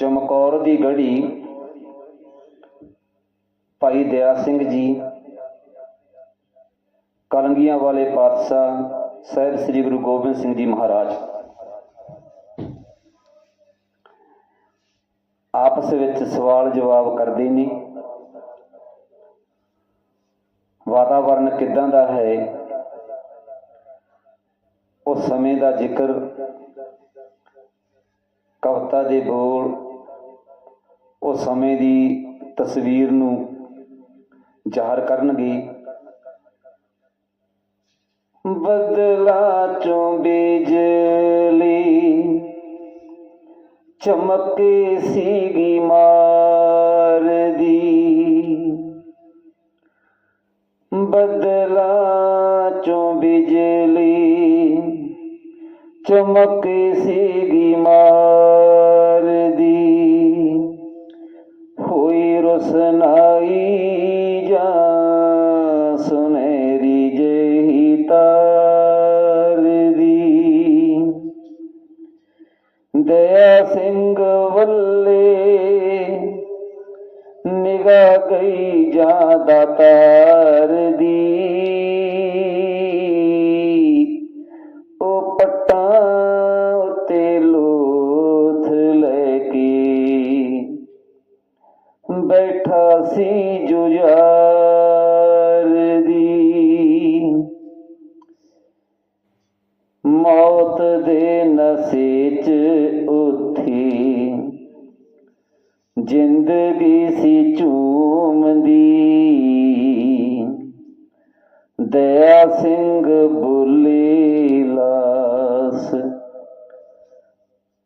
ਚਮਕੌਰ ਦੀ ਗੜੀ ਭਾਈ ਦਇਆ ਸਿੰਘ ਜੀ, ਕਲੰਗੀਆਂ ਵਾਲੇ ਪਾਤਸ਼ਾਹ ਸਾਹਿਬ ਸ੍ਰੀ ਗੁਰੂ ਗੋਬਿੰਦ ਸਿੰਘ ਜੀ ਮਹਾਰਾਜ। ਆਪਸ ਵਿੱਚ ਸਵਾਲ ਜਵਾਬ ਕਰਦੇ ਨੇ, ਵਾਤਾਵਰਨ ਕਿਦਾਂ ਦਾ ਹੈ? ਉਸ ਸਮੇਂ ਦਾ ਜ਼ਿਕਰ ਕਵਿਤਾ ਦੇ ਬੋਲ ਉਸ ਸਮੇਂ ਦੀ ਤਸਵੀਰ ਨੂੰ ਜ਼ਾਹਰ ਕਰਨਗੇ। ਬਦਲਾ ਚੋਂ ਬਿਜਲੀ ਚਮਕੇ ਸੀਗੀ ਮਾਰਦੀ ਬਦਲਾ ਚੋਂ ਬਿਜਲੀ ਚਮਕੇ ਸੀਗੀ ਮਾਰ ਹੋਈ ਰਸਨਾਈ ਜਾਂ ਸੁਨਹਿਰੀ ਜਿਹੀ ਤਾਰ ਦੀ। ਦਇਆ ਸਿੰਘ ਵੱਲੇ ਨਿਗਾਹ ਗਈ ਜਾ ਤਾਰ ਦੀ। ਜ਼ਿੰਦਗੀ ਸੀ ਝੂਮਦੀ, ਦਇਆ ਸਿੰਘ ਬੁੱਲੇ ਲਾਸ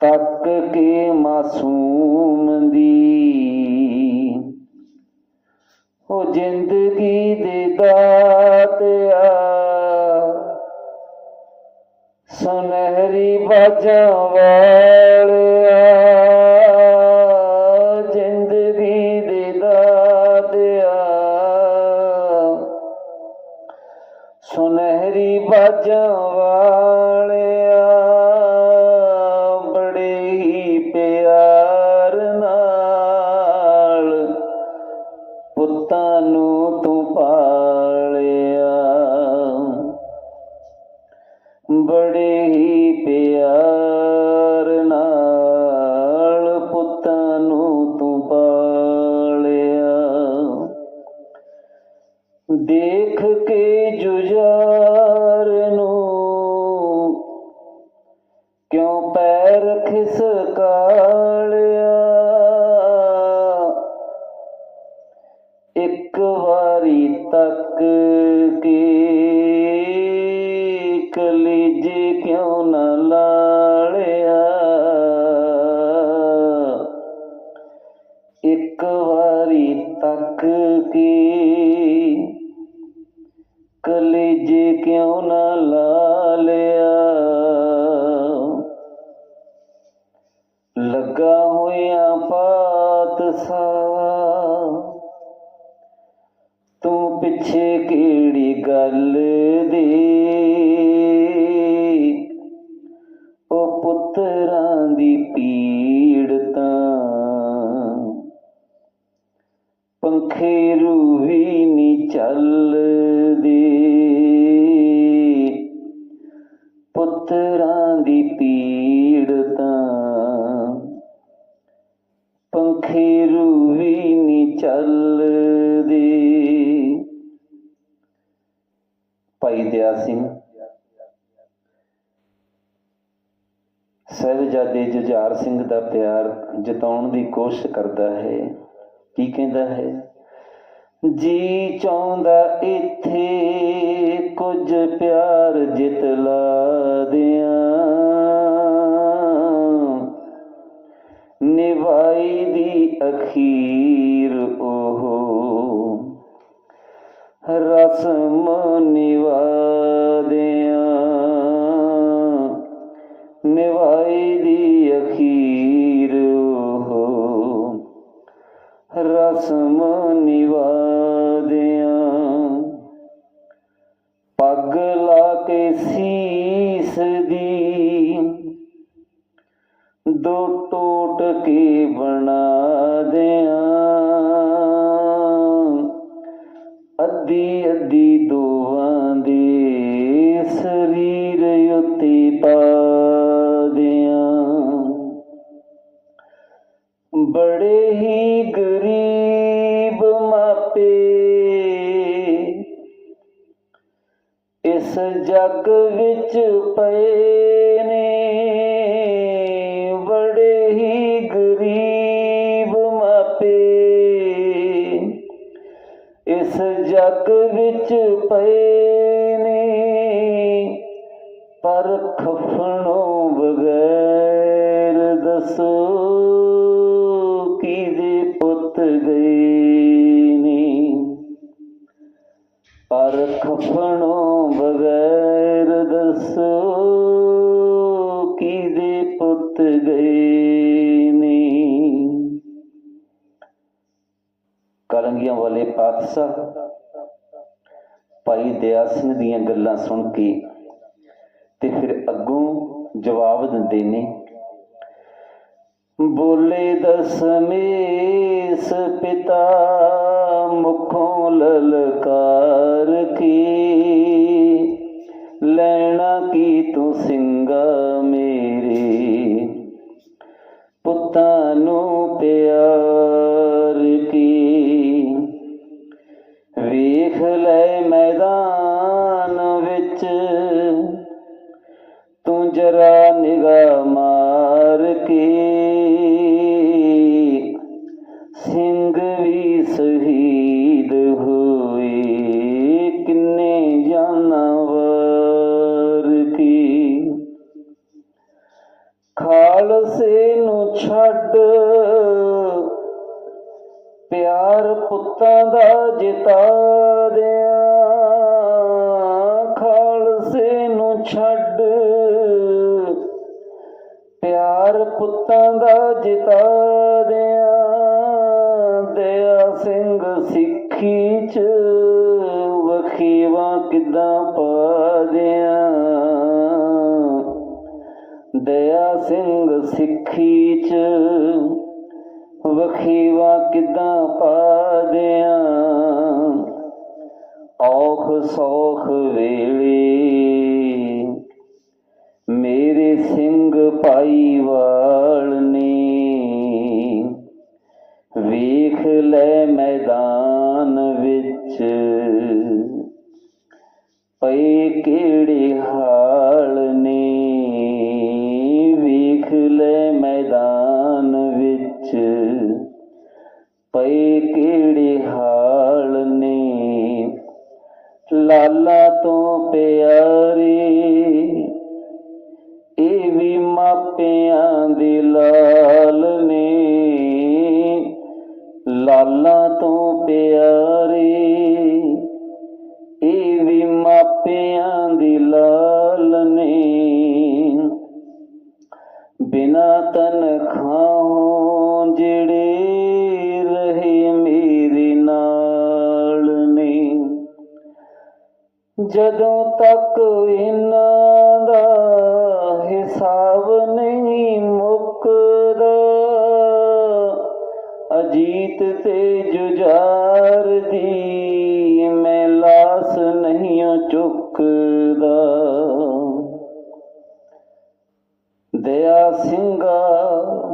ਤੱਕ ਕੇ ਮਾਸੂਮ ਦੀ ਉਹ ਜ਼ਿੰਦਗੀ ਦੇ ਦਾਤਿਆ ਸੁਨਹਿਰੀ ਬਾਜਾਂ ਵਾਲਿਆ। ਬੜੇ ਲੱਗਾ ਹੋਇਆ ਪਾਤਸਾ ਤੂੰ ਪਿੱਛੇ ਕਿਹੜੀ ਗੱਲ ਦੇ? ਉਹ ਪੁੱਤਰਾਂ ਦੀ ਪੀੜ ਤਾਂ ਪੰਖੇ ਰੂ ਵੀ ਨੀ ਚੱਲਦੇ। ਪੁੱਤਰਾਂ ਦੀ ਪੀੜ ਜੁਝਾਰ ਸਿੰਘ ਦਾ ਪਿਆਰ ਜਿਤਾਉਣ ਦੀ ਕੋਸ਼ਿਸ਼ ਕਰਦਾ ਹੈ। ਕੀ ਕਹਿੰਦਾ ਹੈ? ਜੀ ਚਾਹੁੰਦਾ ਇੱਥੇ ਕੁਝ ਪਿਆਰ ਜਿਤਲਾ ਦਿਆਂ। ਨਿਭਾਈ ਦੀ ਅਖੀਰ ਉਹ ਰਸਮ ਨਿਵਾ ਰਸਮ ਨਿਵਾਦਿਆਂ ਪੱਗ ਲਾ ਕੇ ਸੀਸ ਦੀ ਦੋ ਟੋਟ ਕੇ ਬਣਾ ਦਿਆਂ। ਅੱਧੀ ਅੱਧੀ ਦੋਵਾਂ ਦੇ ਸਰੀਰ ਉਤੇ ਪਾ ਦਿਆਂ। ਬੜੇ ਹੀ ਜਗ ਵਿੱਚ ਪਏ ਨੇ, ਬੜੇ ਹੀ ਗਰੀਬ ਮਾਪੇ। ਇਸ ਜਗ ਵਿੱਚ ਪਏ ਨੇ, ਪਰ ਖਫਣੋਂ ਬਗੈਰ ਦੱਸੋ ਕਿਹਦੇ ਪੁੱਤ ਗਏ ਨੇ। ਪਰ ਖਫਣੋਂ ਕਲੰਗੀਆਂ ਵਾਲੇ ਪਾਤਸ਼ਾਹ ਭਾਈ ਦਇਆ ਸਿੰਘ ਦੀਆਂ ਗੱਲਾਂ ਸੁਣ ਕੇ ਤੇ ਫਿਰ ਅੱਗੋਂ ਜਵਾਬ ਦਿੰਦੇ ਨੇ, ਬੋਲੇ ਦਸਮੇਸ ਪਿਤਾ ਮੁਖੋਂ ਲਲਕਾਰ ਕੀ? ਲੈਣਾ ਕੀ ਤੂੰ ਸਿੰਘਾ ਮੇਰੇ ਪੁੱਤਾਂ ਨੂੰ? ਖਾਲਸੇ ਨੂੰ ਛੱਡ। ਪਿਆਰ ਪੁੱਤਾਂ ਦਾ ਜਿਤਾ ਦਿਆਂ। ਖਾਲਸੇ ਨੂੰ ਛੱਡ। ਪਿਆਰ ਪੁੱਤਾਂ ਦਾ ਜਿਤਾ ਦਿਆਂ। ਦਇਆ ਸਿੰਘ ਸਿੱਖੀ ਚ ਵਖੀਵਾ ਕਿੱਦਾਂ ਪਾ ਦਿਆਂ। ਦਇਆ ਸਿੰਘ ਸਿੱਖੀ ਚ ਵਖੀਵਾ ਕਿੱਦਾਂ ਪਾ ਦਿਆਂ? ਔਖ ਸੌਖ ਵੇਲੇ ਮੇਰੇ ਸਿੰਘ ਭਾਈ ਵਾਲ ਅਜੀਤ ਤੇ ਜੁਝਾਰ ਦੀ ਮੈਂ ਲਾਸ ਨਹੀਂ ਚੁੱਕਦਾ। ਦਇਆ ਸਿੰਘਾ,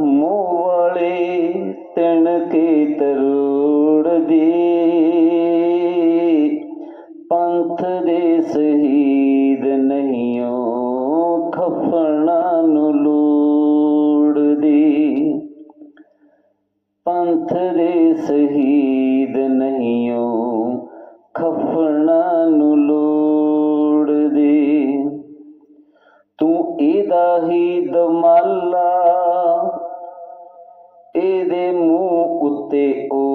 ਮੂੰਹ ਵਾਲੇ ਤਣ ਕੇ ਤਰੋੜ ਦੇ ਪੰਥ ਦੇ ਸਹੀ ਮੂੰਹ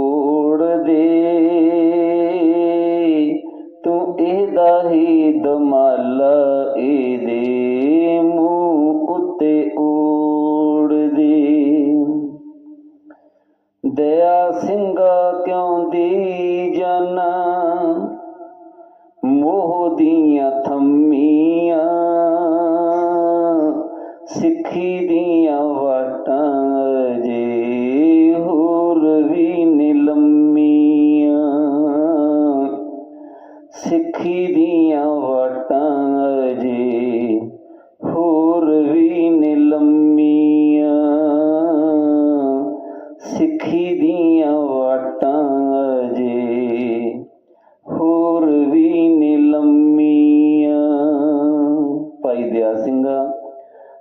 ਭਾਈ ਦਿਆ ਸਿੰਘ,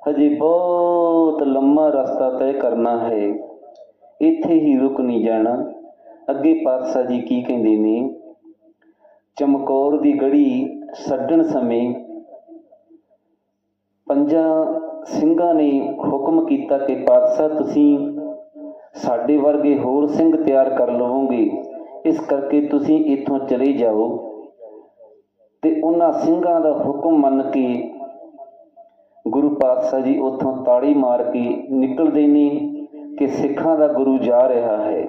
ਹਜੇ ਬਹੁਤ ਲੰਮਾ ਰਸਤਾ ਤੈਅ ਕਰਨਾ ਹੈ। ਇੱਥੇ ਹੀ ਰੁਕ ਨਹੀਂ ਜਾਣਾ। ਅੱਗੇ ਪਾਤਸ਼ਾਹ ਜੀ ਕੀ ਕਹਿੰਦੇ ਨੇ? ਚਮਕੌਰ ਦੀ ਗੜੀ ਛੱਡਣ ਸਮੇਂ ਪੰਜਾਂ ਸਿੰਘਾਂ ਨੇ ਹੁਕਮ ਕੀਤਾ ਕਿ ਪਾਤਸ਼ਾਹ, ਤੁਸੀਂ ਸਾਡੇ ਵਰਗੇ ਹੋਰ ਸਿੰਘ ਤਿਆਰ ਕਰ ਲਵੋਗੇ। ਇਸ ਕਰਕੇ ਤੁਸੀਂ ਇੱਥੋਂ ਚਲੇ ਜਾਓ। ਤੇ ਉਹਨਾਂ ਸਿੰਘਾਂ ਦਾ ਹੁਕਮ ਮੰਨ ਕੇ ਗੁਰੂ ਪਾਤਸ਼ਾਹ ਜੀ ਉੱਥੋਂ ਤਾੜੀ ਮਾਰ ਕੇ ਨਿਕਲਦੇ ਨੇ ਕਿ ਸਿੱਖਾਂ ਦਾ ਗੁਰੂ ਜਾ ਰਿਹਾ ਹੈ।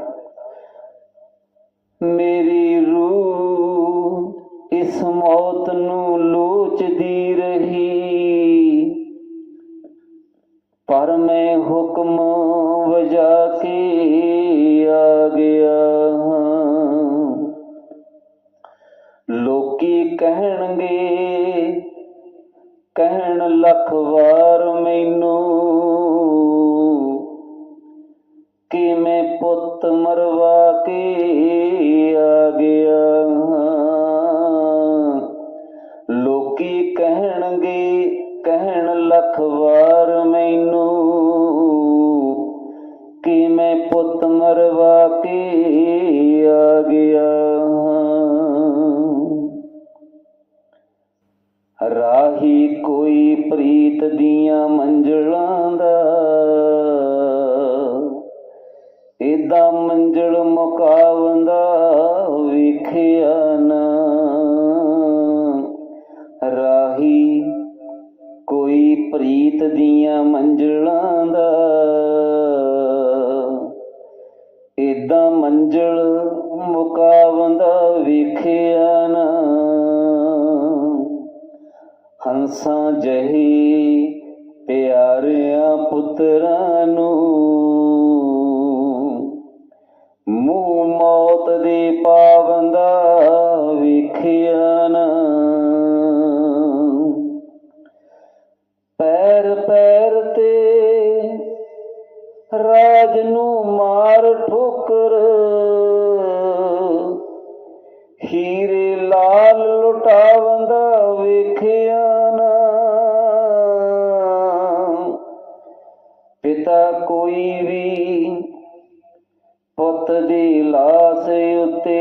ਮੇਰੀ ਰੂਹ ਇਸ ਮੌਤ ਨੂੰ ਲੋਚਦੀ ਰਹੀ, ਪਰ ਮੈਂ ਹੁਕਮ ਵਜਾ ਕੇ ਪ੍ਰੀਤ ਦੀਆਂ ਮੰਜ਼ਲਾਂ ਦਾ। ਏਦਾਂ ਮੰਜ਼ਲ ਮੁਕਾਵੰਦਾ ਵੇਖਿਆ ਨਾ। ਹੰਸਾਂ ਜਹੀ ਪਿਆਰਿਆਂ ਪੁੱਤਰਾਂ ਦੀ ਲਾਸ਼ ਉੱਤੇ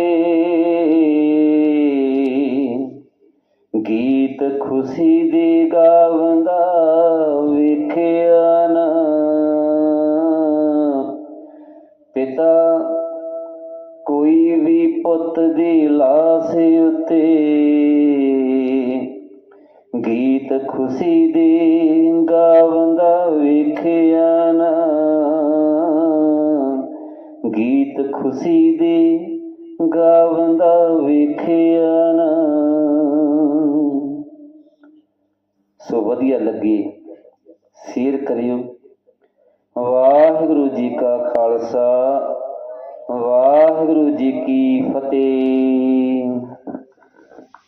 ਗੀਤ ਖੁਸ਼ੀ ਦੇ ਗਾਵੰਦਾ ਵੇਖਿਆ ਨਾ। ਪਿਤਾ, ਕੋਈ ਵੀ ਪੁੱਤ ਦੀ ਲਾਸ਼ ਉੱਤੇ ਗੀਤ ਖੁਸ਼ੀ ਦੇ ਗੀਤ ਖੁਸ਼ੀ ਦੇ ਗਾਵੰਦਾ ਵੇਖਿਆ ਨਾ। ਸੋ ਵਧੀਆ ਲੱਗੇ ਸ਼ੇਅਰ ਕਰਿਓ। ਵਾਹਿਗੁਰੂ ਜੀ ਕਾ ਖਾਲਸਾ, ਵਾਹਿਗੁਰੂ ਜੀ ਕੀ ਫਤਿਹ।